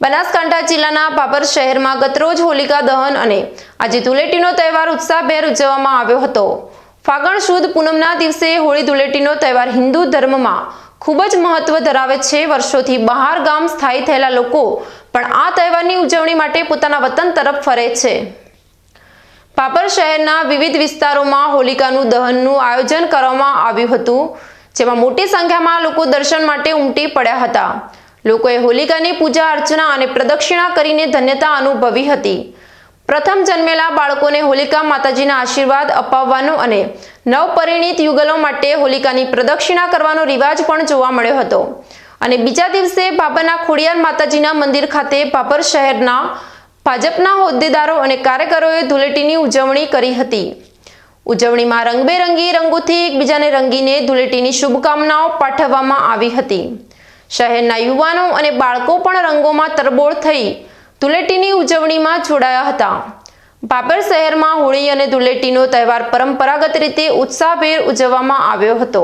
બનાસકાંઠા જિલ્લાના પાપર શહેરમાં ગતરોજ હોલિકા દહન અને આજે ધૂળેટીનો તહેવાર ઉત્સાહભેર ઉજવવામાં આવ્યો હતો. ફાગણ સુદ પૂનમના દિવસે હોળી ધૂળેટીનો તહેવાર હિન્દુ ધર્મમાં ખૂબ જ મહત્વ ધરાવે છે. વર્ષોથી બહાર ગામ સ્થાયી થયેલા લોકો પણ આ તહેવારની ઉજવણી માટે પોતાના વતન તરફ ફરે છે. પાપર શહેરના વિવિધ વિસ્તારોમાં હોલિકાનું દહનનું આયોજન કરવામાં આવ્યું હતું, જેમાં મોટી સંખ્યામાં લોકો દર્શન માટે ઉમટી પડ્યા હતા. લોકોએ હોલિકાની પૂજા અર્ચના અને પ્રદક્ષિણા કરીને ધન્યતા અનુભવી હતી. પ્રથમ જન્મેલા બાળકોને હોલિકા માતાજીના આશીર્વાદ અપાવવાનો અને નવપરિણીત યુગલો માટે હોલિકાની પ્રદક્ષિણા કરવાનો રિવાજ પણ જોવા મળ્યો હતો. અને બીજા દિવસે બાબાના ખોડિયાર માતાજીના મંદિર ખાતે પાપર શહેરના ભાજપના હોદ્દેદારો અને કાર્યકરોએ ધૂળેટીની ઉજવણી કરી હતી. ઉજવણીમાં રંગબેરંગી રંગોથી એકબીજાને રંગીને ધૂળેટીની શુભકામનાઓ પાઠવવામાં આવી હતી. શહેરના યુવાનો અને બાળકો પણ રંગોમાં તરબોળ થઈ ધૂળેટીની ઉજવણીમાં જોડાયા હતા. બાબર શહેરમાં હોળી અને ધૂળેટીનો તહેવાર પરંપરાગત રીતે ઉત્સાહભેર ઉજવવામાં આવ્યો હતો.